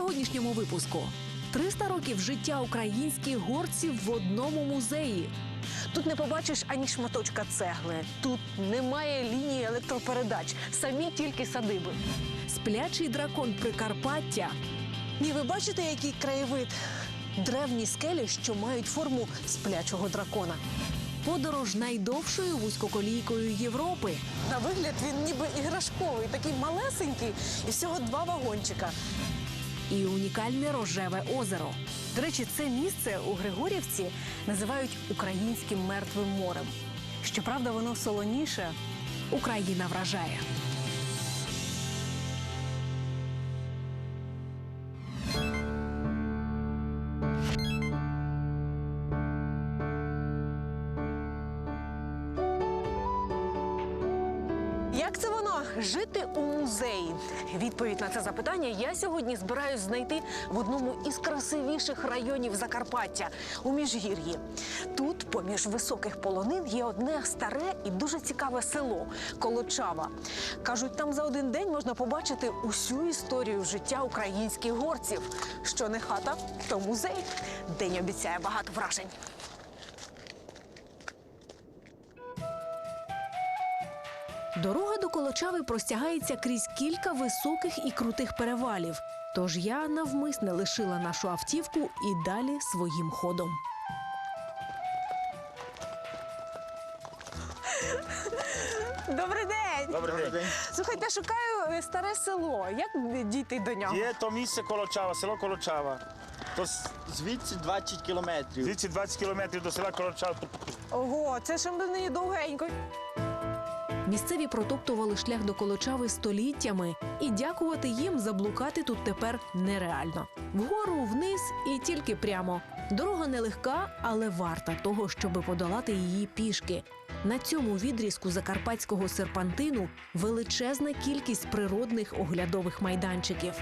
сьогоднішньому випуску 300 років життя українських горців в одному музеї. Тут не побачиш ані шматочка цегли. Тут немає лінії електропередач, самі тільки садиби. Сплячий дракон Прикарпаття. Ні, ви бачите, який краєвид? Древні скелі, що мають форму сплячого дракона. Подорож найдовшою вузькоколійкою Європи. На вигляд він ніби іграшковий, такий малесенький, і всього два вагончика. І унікальне рожеве озеро. До речі, це місце у Григорівці називають українським мертвим морем. Щоправда, воно солоніше. Україна вражає. Відповідь на це запитання я сьогодні збираюсь знайти в одному із красивіших районів Закарпаття у Міжгір'ї. Тут, поміж високих полонин, є одне старе і дуже цікаве село Колочава. Кажуть, там за один день можна побачити усю історію життя українських горців. Що не хата, то музей. День обіцяє багато вражень. Дорога до Колочави простягається крізь кілька високих і крутих перевалів. Тож я навмисне лишила нашу автівку і далі своїм ходом. Добрий день! Добрий день. Слухайте, шукаю е, старе село. Як дійти до нього? Є то місце Колочава, село Колочава. То звідси 20 кілометрів. Звідси 20 кілометрів до села Колочава. Ого, це ж мені довгенько. Місцеві протоптували шлях до Колочави століттями, і дякувати їм заблукати тут тепер нереально. Вгору, вниз і тільки прямо. Дорога нелегка, але варта того, щоб подолати її пішки. На цьому відрізку закарпатського серпантину величезна кількість природних оглядових майданчиків.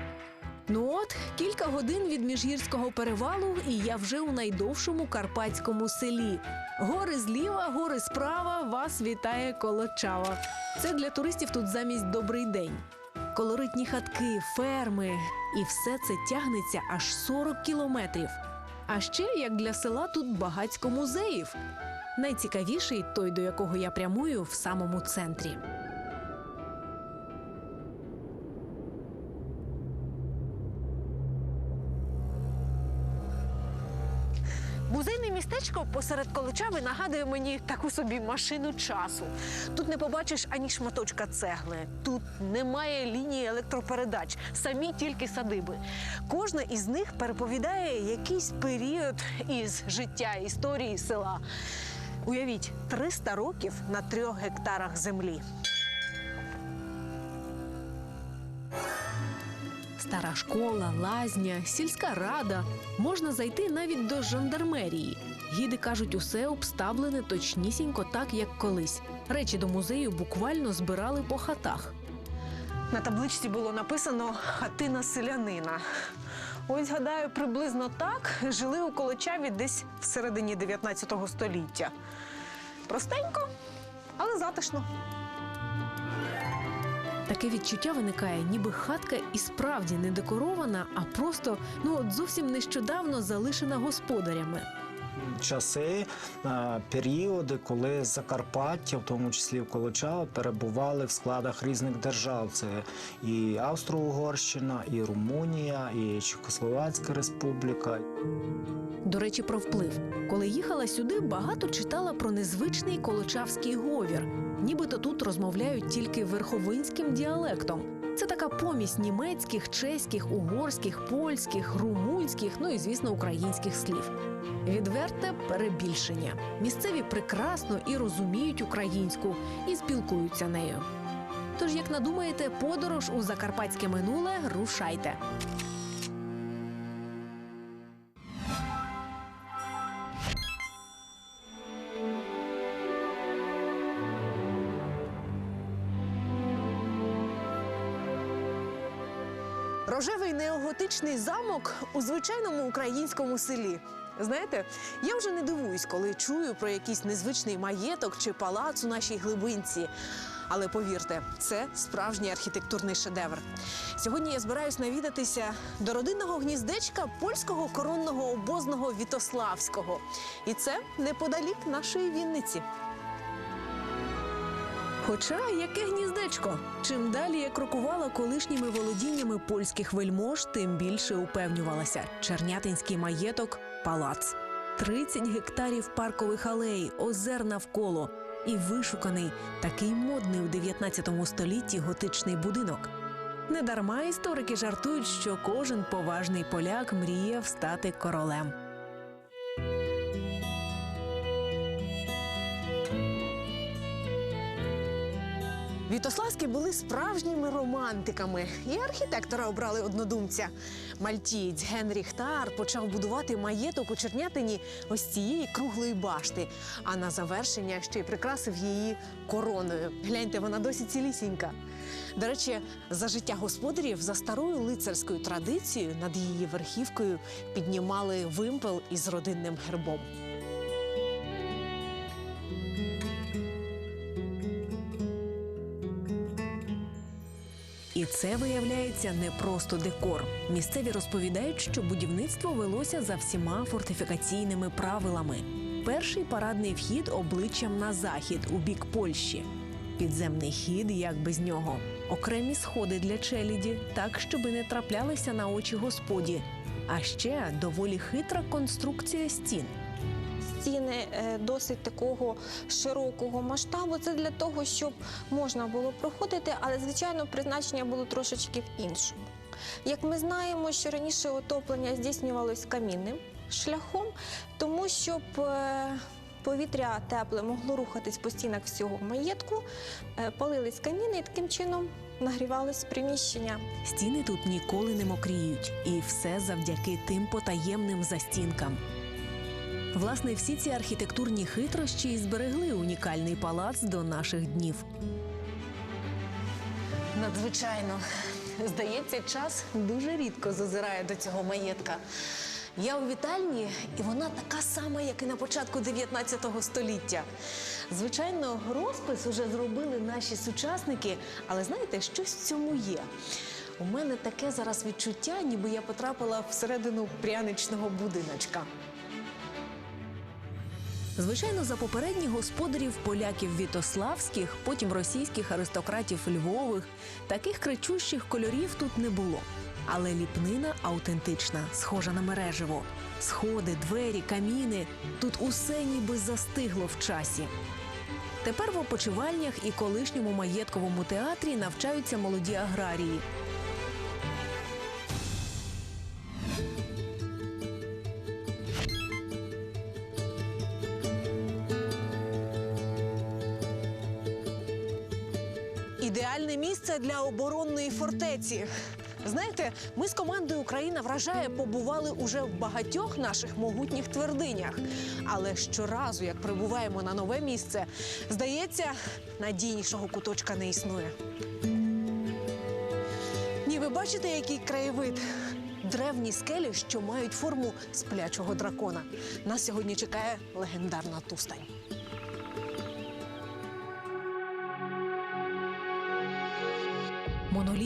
Ну от кілька годин від міжгірського перевалу, і я вже у найдовшому карпатському селі. Гори зліва, гори справа. Вас вітає Колочава. Це для туристів тут замість добрий день. Колоритні хатки, ферми, і все це тягнеться аж 40 кілометрів. А ще як для села тут багацько музеїв. Найцікавіший той, до якого я прямую, в самому центрі. Містечко посеред Колочави нагадує мені таку собі машину часу. Тут не побачиш ані шматочка цегли, тут немає лінії електропередач, самі тільки садиби. Кожна із них переповідає якийсь період із життя історії села. Уявіть, 300 років на трьох гектарах землі. Стара школа, лазня, сільська рада. Можна зайти навіть до жандармерії. Гіди кажуть, усе обставлене точнісінько так, як колись. Речі до музею буквально збирали по хатах. На табличці було написано хатина селянина. Ось гадаю, приблизно так жили у Колочаві десь в середині 19 століття. Простенько, але затишно. Таке відчуття виникає, ніби хатка і справді не декорована, а просто ну от зовсім нещодавно залишена господарями. Часи, е, періоди, коли Закарпаття, в тому числі в Колочава, перебували в складах різних держав. Це і Австро-Угорщина, і Румунія, і Чехословацька Республіка. До речі, про вплив. Коли їхала сюди, багато читала про незвичний колочавський говір. Нібито тут розмовляють тільки верховинським діалектом. Це така помість німецьких, чеських, угорських, польських, румунських, ну і звісно, українських слів. Відверте перебільшення. Місцеві прекрасно і розуміють українську, і спілкуються нею. Тож, як надумаєте, подорож у закарпатське минуле рушайте. Рожевий неоготичний замок у звичайному українському селі. Знаєте, я вже не дивуюсь, коли чую про якийсь незвичний маєток чи палац у нашій глибинці. Але повірте, це справжній архітектурний шедевр. Сьогодні я збираюсь навідатися до родинного гніздечка польського коронного обозного Вітославського. І це неподалік нашої Вінниці. Хоча яке гніздечко? Чим далі я крокувала колишніми володіннями польських вельмож, тим більше упевнювалася. Чернятинський маєток палац. 30 гектарів паркових алей, озер навколо і вишуканий, такий модний у 19 столітті готичний будинок. Недарма історики жартують, що кожен поважний поляк мріяв стати королем. Вітославські були справжніми романтиками, і архітектора обрали однодумця. Мальтієць Генріх Тар почав будувати маєток у Чернятині ось цієї круглої башти, а на завершення ще й прикрасив її короною. Гляньте, вона досі цілісінька. До речі, за життя господарів за старою лицарською традицією над її верхівкою піднімали вимпел із родинним гербом. Це виявляється не просто декор. Місцеві розповідають, що будівництво велося за всіма фортифікаційними правилами. Перший парадний вхід обличчям на захід у бік Польщі. Підземний хід, як без нього. Окремі сходи для челіді, так щоби не траплялися на очі господі. А ще доволі хитра конструкція стін. Стіни е, досить такого широкого масштабу. Це для того, щоб можна було проходити, але звичайно призначення було трошечки в іншому. Як ми знаємо, що раніше отоплення здійснювалось камінним шляхом, тому щоб е, повітря тепле могло рухатись по стінах всього маєтку, е, палились каміни і таким чином нагрівались приміщення. Стіни тут ніколи не мокріють, і все завдяки тим потаємним застінкам. Власне, всі ці архітектурні хитрощі і зберегли унікальний палац до наших днів. Надзвичайно. Здається, час дуже рідко зазирає до цього маєтка. Я у вітальні, і вона така сама, як і на початку 19 століття. Звичайно, розпис уже зробили наші сучасники, але знаєте, щось в цьому є. У мене таке зараз відчуття, ніби я потрапила всередину пряничного будиночка. Звичайно, за попередніх господарів поляків Вітославських, потім російських аристократів Львових, таких кричущих кольорів тут не було. Але ліпнина автентична, схожа на мереживо. Сходи, двері, каміни тут усе ніби застигло в часі. Тепер в опочивальнях і колишньому маєтковому театрі навчаються молоді аграрії. Для оборонної фортеці. Знаєте, ми з командою Україна вражає побували уже в багатьох наших могутніх твердинях. Але щоразу, як прибуваємо на нове місце, здається, надійнішого куточка не існує. Ні, ви бачите, який краєвид? Древні скелі, що мають форму сплячого дракона. Нас сьогодні чекає легендарна тустань.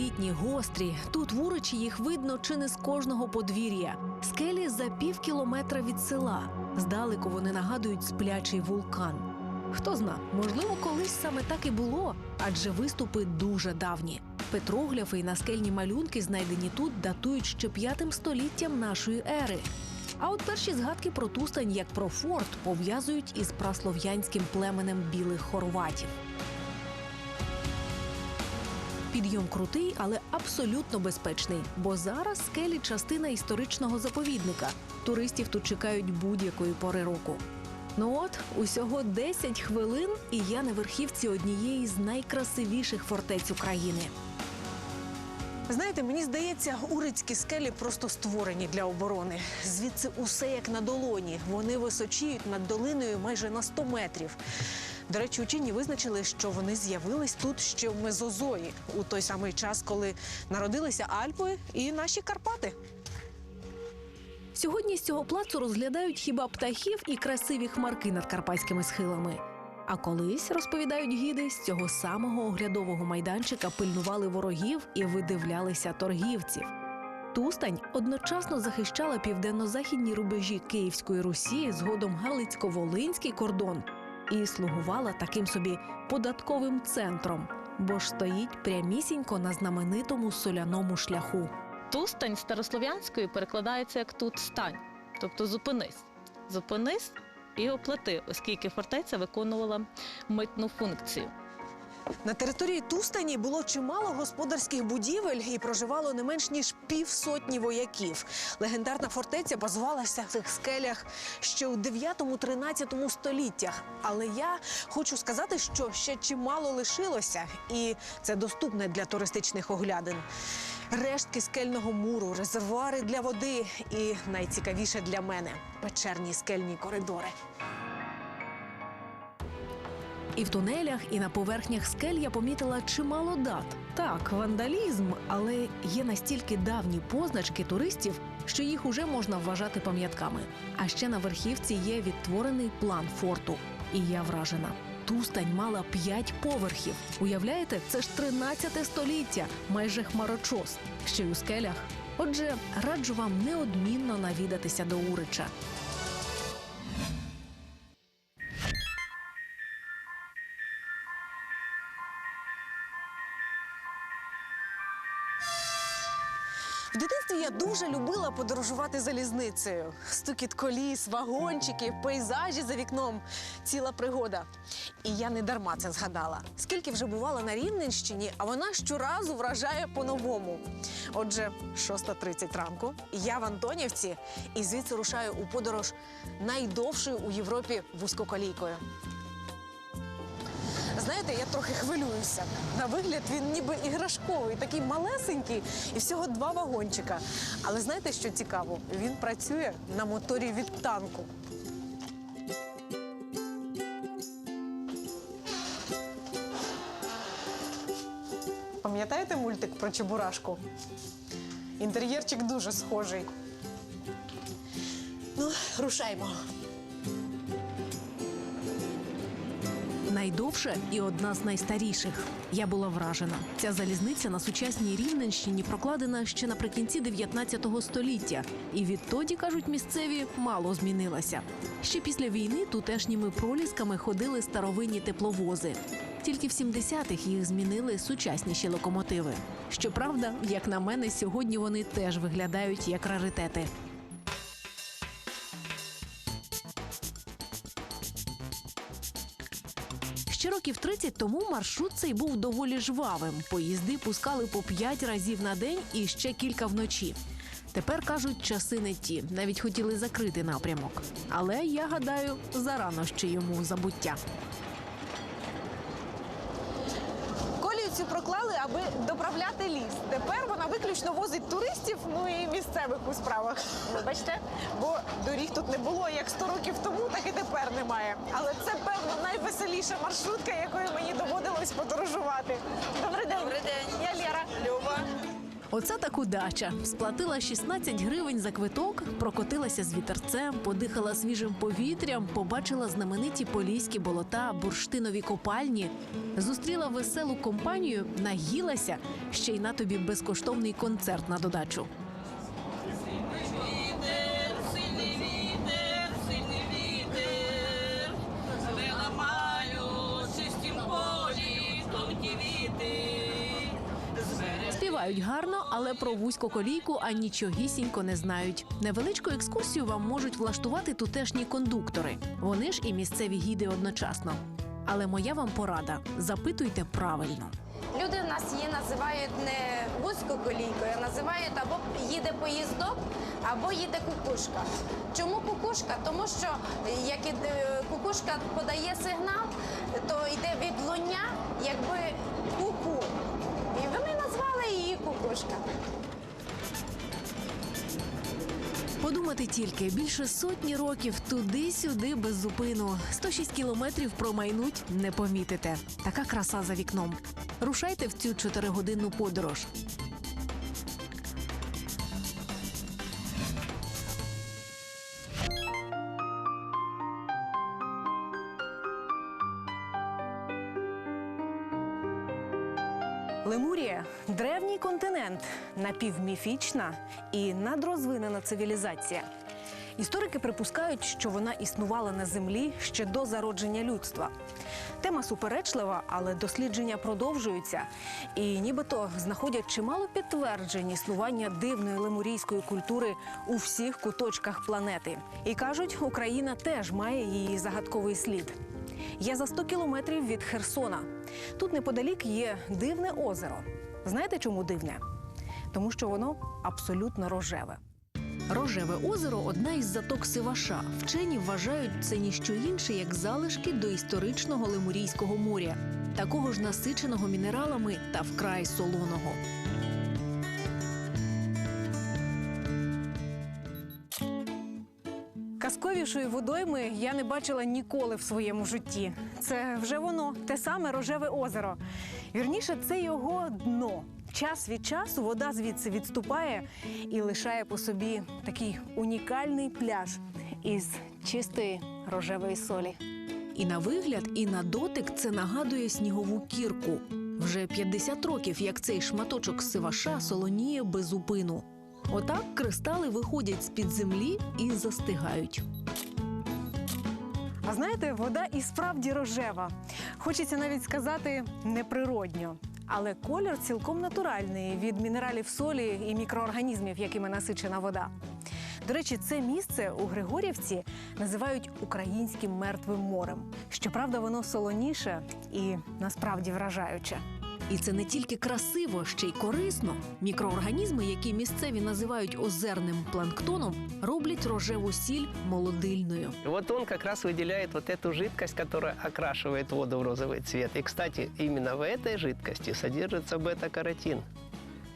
Монолітні, гострі. Тут в Уричі їх видно чи не з кожного подвір'я. Скелі за пів кілометра від села. Здалеку вони нагадують сплячий вулкан. Хто зна, можливо, колись саме так і було, адже виступи дуже давні. Петрогліфи і наскельні малюнки, знайдені тут, датують ще п'ятим століттям нашої ери. А от перші згадки про Тустань як про форт пов'язують із праслов'янським племенем білих хорватів. Підйом крутий, але абсолютно безпечний, бо зараз скелі частина історичного заповідника. Туристів тут чекають будь-якої пори року. Ну от, усього 10 хвилин, і я на верхівці однієї з найкрасивіших фортець України. Знаєте, мені здається, урицькі скелі просто створені для оборони. Звідси усе як на долоні. Вони височіють над долиною майже на 100 метрів. До речі, учені визначили, що вони з'явились тут ще в Мезозої, у той самий час, коли народилися Альпи і наші Карпати. Сьогодні з цього плацу розглядають хіба птахів і красиві хмарки над карпатськими схилами. А колись, розповідають гіди, з цього самого оглядового майданчика пильнували ворогів і видивлялися торгівців. Тустань одночасно захищала південно-західні рубежі Київської Русі, згодом Галицько-Волинський кордон, і слугувала таким собі податковим центром, бо ж стоїть прямісінько на знаменитому соляному шляху. Тустань старослов'янською перекладається як тут стань, тобто зупинись. Зупинись і оплати, оскільки фортеця виконувала митну функцію. На території Тустані було чимало господарських будівель і проживало не менш ніж півсотні вояків. Легендарна фортеця базувалася в цих скелях ще у 9-13 століттях. Але я хочу сказати, що ще чимало лишилося, і це доступне для туристичних оглядин. Рештки скельного муру, резервуари для води і найцікавіше для мене печерні скельні коридори. І в тунелях, і на поверхнях скель я помітила чимало дат. Так, вандалізм, але є настільки давні позначки туристів, що їх уже можна вважати пам'ятками. А ще на верхівці є відтворений план форту. І я вражена. Тустань мала п'ять поверхів. Уявляєте, це ж 13 століття, майже хмарочос, ще й у скелях. Отже, раджу вам неодмінно навідатися до Урича. Дуже любила подорожувати залізницею. Стукіт коліс, вагончики, пейзажі за вікном. Ціла пригода. І я не дарма це згадала. Скільки вже бувала на Рівненщині, а вона щоразу вражає по-новому. Отже, 6.30 ранку. Я в Антонівці і звідси рушаю у подорож найдовшою у Європі вузькоколійкою. Знаєте, я трохи хвилююся. На вигляд він ніби іграшковий, такий малесенький і всього два вагончика. Але знаєте, що цікаво? Він працює на моторі від танку. Пам'ятаєте мультик про Чебурашку? Інтер'єрчик дуже схожий. Ну, рушаймо. Найдовша і одна з найстаріших. Я була вражена. Ця залізниця на сучасній Рівненщині прокладена ще наприкінці 19 століття, і відтоді кажуть місцеві мало змінилася. Ще після війни тутешніми пролісками ходили старовинні тепловози. Тільки в 70-х їх змінили сучасніші локомотиви. Щоправда, як на мене, сьогодні вони теж виглядають як раритети. Років 30 тому маршрут цей був доволі жвавим. Поїзди пускали по 5 разів на день і ще кілька вночі. Тепер кажуть, часи не ті. Навіть хотіли закрити напрямок. Але я гадаю, зарано ще йому забуття. Колію цю проклали, аби доправляти ліс. Тепер вона виключно возить туристів, ну і місцевих у справах. Вибачте, бо доріг тут не було як 100 років тому, так і тепер немає. Але це певно найвеселіша маршрутка, якою мені доводилось подорожувати. Добрий день. Добрий день. Я Лєра. Люба. Оце так удача. Сплатила 16 гривень за квиток, прокотилася з вітерцем, подихала свіжим повітрям, побачила знамениті поліські болота, бурштинові копальні, зустріла веселу компанію, нагілася ще й на тобі безкоштовний концерт на додачу. Співають гарно, але про вузьку колійку анічогісінько не знають. Невеличку екскурсію вам можуть влаштувати тутешні кондуктори. Вони ж і місцеві гіди одночасно. Але моя вам порада: запитуйте правильно. Люди в нас її називають не вузькоколійкою, а називають або їде поїздок, або їде кукушка. Чому кукушка? Тому що як кукушка подає сигнал, то йде відлуння, якби її. Подумати тільки більше сотні років туди-сюди без зупину. 106 кілометрів промайнуть, не помітите. Така краса за вікном. Рушайте в цю чотиригодинну подорож. Лемурія древній континент, напівміфічна і надрозвинена цивілізація. Історики припускають, що вона існувала на землі ще до зародження людства. Тема суперечлива, але дослідження продовжуються, і нібито знаходять чимало підтверджень існування дивної лемурійської культури у всіх куточках планети. І кажуть, Україна теж має її загадковий слід. Я за 100 кілометрів від Херсона. Тут неподалік є дивне озеро. Знаєте, чому дивне? Тому що воно абсолютно рожеве. Рожеве озеро одна із заток Сиваша. Вчені вважають це ніщо інше, як залишки доісторичного Лемурійського моря, такого ж насиченого мінералами та вкрай солоного. Казковішої водойми я не бачила ніколи в своєму житті. Це вже воно, те саме рожеве озеро. Вірніше, це його дно. Час від часу вода звідси відступає і лишає по собі такий унікальний пляж із чистої рожевої солі. І на вигляд, і на дотик це нагадує снігову кірку. Вже 50 років, як цей шматочок сиваша солоніє без упину. Отак кристали виходять з-під землі і застигають. А знаєте, вода і справді рожева. Хочеться навіть сказати неприродньо. Але колір цілком натуральний від мінералів солі і мікроорганізмів, якими насичена вода. До речі, це місце у Григорівці називають українським мертвим морем. Щоправда, воно солоніше і насправді вражаюче. І це не тільки красиво, ще й корисно. Мікроорганізми, які місцеві називають озерним планктоном, роблять рожеву сіль молодильною. Вот он как раз выделяет вот эту жидкость, которая окрашивает воду в розовый цвет. И, кстати, именно в этой жидкости содержится бета-каротин.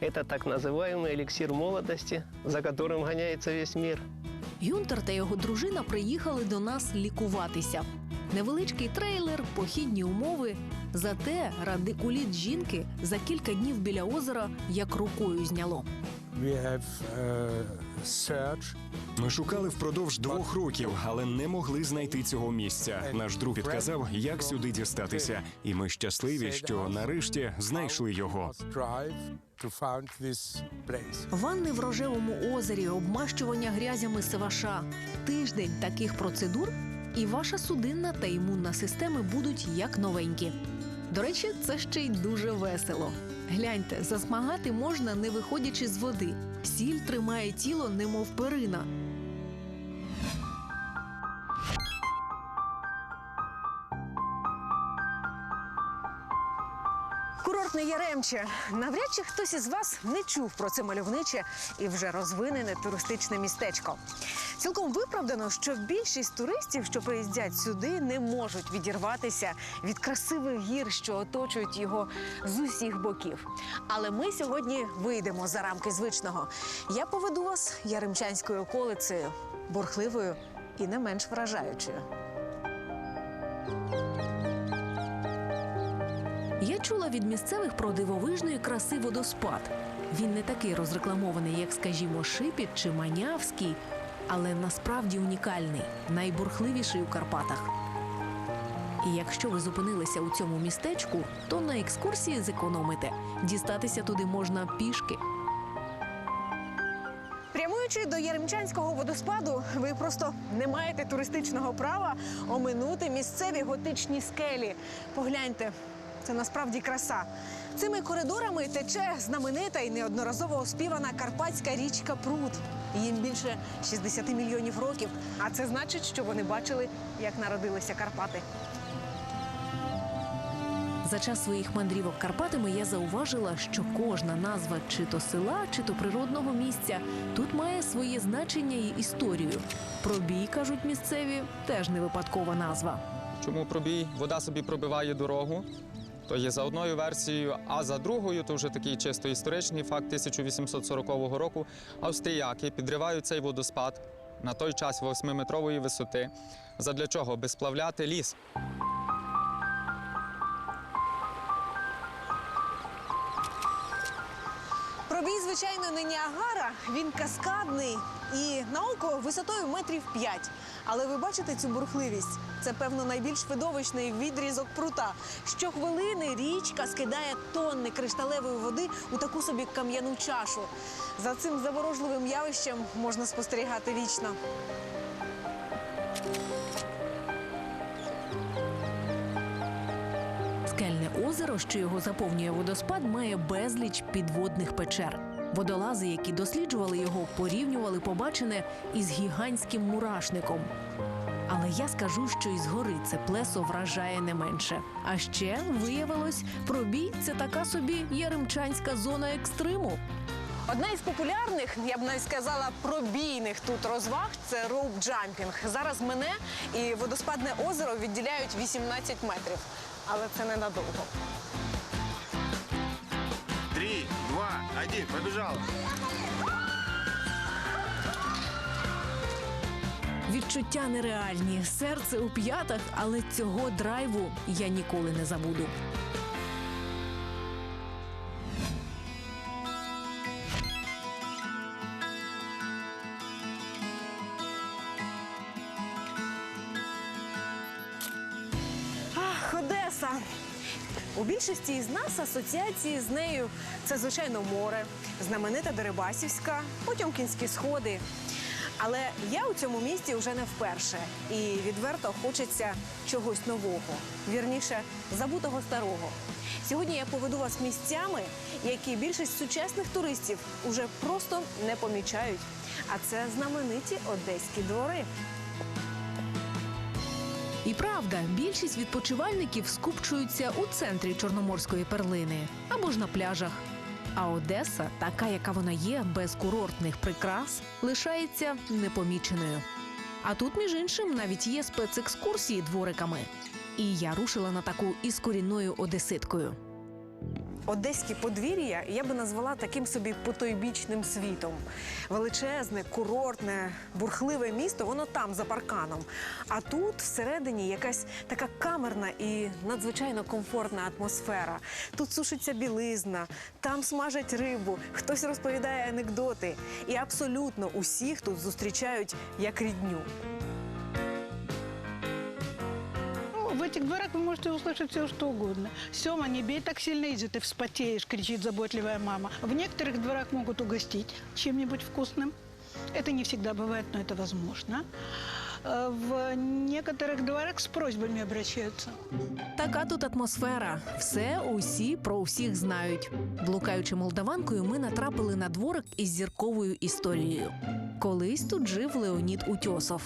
Это так называемый эликсир молодости, за которым гоняется весь мир. Гюнтер та його дружина приїхали до нас лікуватися. Невеличкий трейлер, похідні умови. Зате радикуліт жінки за кілька днів біля озера як рукою зняло. We have uh, Ми шукали впродовж двох років, але не могли знайти цього місця. Наш друг підказав, як сюди дістатися, і ми щасливі, що нарешті знайшли його. Ванни в рожевому озері, обмащування грязями севаша. Тиждень таких процедур, і ваша судинна та імунна системи будуть як новенькі. До речі, це ще й дуже весело. Гляньте, засмагати можна не виходячи з води. Сіль тримає тіло, немов перина. Яремче. Навряд чи хтось із вас не чув про це мальовниче і вже розвинене туристичне містечко. Цілком виправдано, що більшість туристів, що приїздять сюди, не можуть відірватися від красивих гір, що оточують його з усіх боків. Але ми сьогодні вийдемо за рамки звичного. Я поведу вас яремчанською околицею, бурхливою і не менш вражаючою. Я чула від місцевих про дивовижної краси водоспад. Він не такий розрекламований, як, скажімо, Шипіт чи Манявський, але насправді унікальний, найбурхливіший у Карпатах. І якщо ви зупинилися у цьому містечку, то на екскурсії зекономите. Дістатися туди можна пішки. Прямуючи до Яремчанського водоспаду, ви просто не маєте туристичного права оминути місцеві готичні скелі. Погляньте, це насправді краса. Цими коридорами тече знаменита і неодноразово оспівана карпатська річка Прут. Їм більше 60 мільйонів років. А це значить, що вони бачили, як народилися Карпати. За час своїх мандрівок Карпатами я зауважила, що кожна назва чи то села, чи то природного місця тут має своє значення і історію. Пробій, кажуть місцеві, теж не випадкова назва. Чому пробій? Вода собі пробиває дорогу. То є за одною версією, а за другою, то вже такий чисто історичний факт 1840 року. Австріяки підривають цей водоспад на той час 8-метрової висоти. Задля чого? би сплавляти ліс. Звичайно. не Ніагара, він каскадний і на око висотою метрів 5. Але ви бачите цю бурхливість? Це, певно, найбільш видовищний відрізок прута. Щохвилини річка скидає тонни кришталевої води у таку собі кам'яну чашу. За цим заворожливим явищем можна спостерігати вічно. Скельне озеро, що його заповнює водоспад, має безліч підводних печер. Водолази, які досліджували його, порівнювали побачене із гігантським мурашником. Але я скажу, що із гори це плесо вражає не менше. А ще виявилось, пробій це така собі яремчанська зона екстриму. Одна із популярних, я б навіть сказала, пробійних тут розваг це роуп-джампінг. Зараз мене і водоспадне озеро відділяють 18 метрів. Але це ненадовго. Два, один, побежал. Відчуття нереальні, серце у п'ятах, але цього драйву я ніколи не забуду. Ах, Одеса! У більшості із нас асоціації з нею це, звичайно, море, знаменита Дерибасівська, Потьомкінські сходи. Але я у цьому місті вже не вперше. І відверто хочеться чогось нового, вірніше, забутого старого. Сьогодні я поведу вас місцями, які більшість сучасних туристів уже просто не помічають. А це знамениті одеські двори. І правда, більшість відпочивальників скупчуються у центрі чорноморської перлини або ж на пляжах. А Одеса, така яка вона є, без курортних прикрас, лишається непоміченою. А тут, між іншим, навіть є спецекскурсії двориками. І я рушила на таку із корінною одеситкою. Одеське подвір'я я би назвала таким собі потойбічним світом. Величезне, курортне, бурхливе місто, воно там за парканом. А тут всередині якась така камерна і надзвичайно комфортна атмосфера. Тут сушиться білизна, там смажать рибу, хтось розповідає анекдоти. І абсолютно усіх тут зустрічають як рідню. этих дворах вы можете услышать все, что угодно. Сема, не бей так сильно, изи, ты вспотеешь, кричит заботливая мама. В некоторых дворах могут угостить чем-нибудь вкусным. Это не всегда бывает, но это возможно. Э, В некоторых дворах с просьбами обращаются. Така тут атмосфера. Все усі про всіх знають. Блукаючи молдаванкою, ми натрапили на дворик із зірковою історією. Колись тут жив Леонід Утьосов.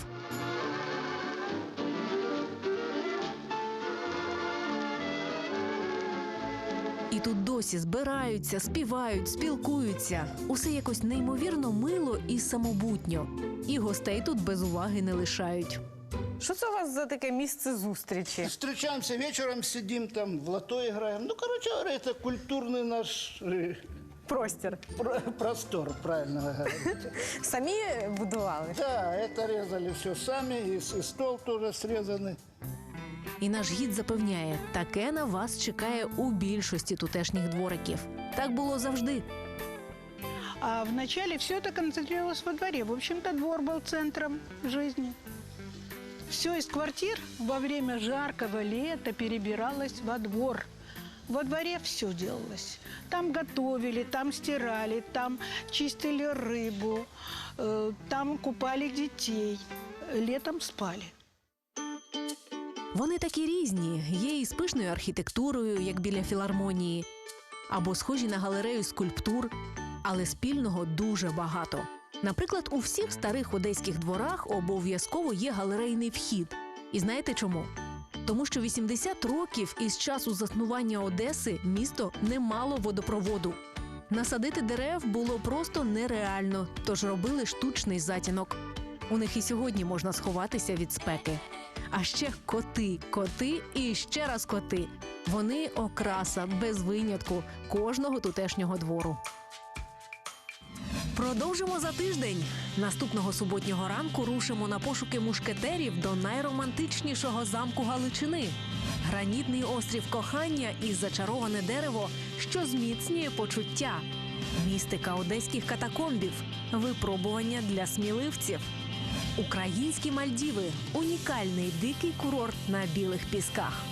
І тут досі збираються, співають, спілкуються. Усе якось неймовірно мило і самобутньо. І гостей тут без уваги не лишають. Що це у вас за таке місце зустрічі? Встречаемся вечером, сидим там, в лото играем. Ну, короче говоря, это культурный наш э, простір. простор, правильно вы говорите. Самі будували? Да, это резали все сами, и, с- и стол тоже срезанный. І наш гід запевняє, таке на вас чекає у більшості тутешніх двориків. Так було завжди. А вначале все это концентрировалось во дворе. В общем-то, двор был центром жизни. Все из квартир во время жаркого лета перебиралось во двор. Во дворе все делалось. Там готовили, там стирали, там чистили рыбу, э, там купали детей, летом спали. Вони такі різні, є і з пишною архітектурою, як біля філармонії, або схожі на галерею скульптур, але спільного дуже багато. Наприклад, у всіх старих одеських дворах обов'язково є галерейний вхід. І знаєте чому? Тому що 80 років із часу заснування Одеси місто не мало водопроводу. Насадити дерев було просто нереально, тож робили штучний затінок. У них і сьогодні можна сховатися від спеки. А ще коти, коти і ще раз коти. Вони окраса без винятку кожного тутешнього двору. Продовжимо за тиждень. Наступного суботнього ранку рушимо на пошуки мушкетерів до найромантичнішого замку Галичини. Гранітний острів кохання і зачароване дерево, що зміцнює почуття. Містика одеських катакомбів, випробування для сміливців. Українські Мальдіви унікальний дикий курорт на білих пісках.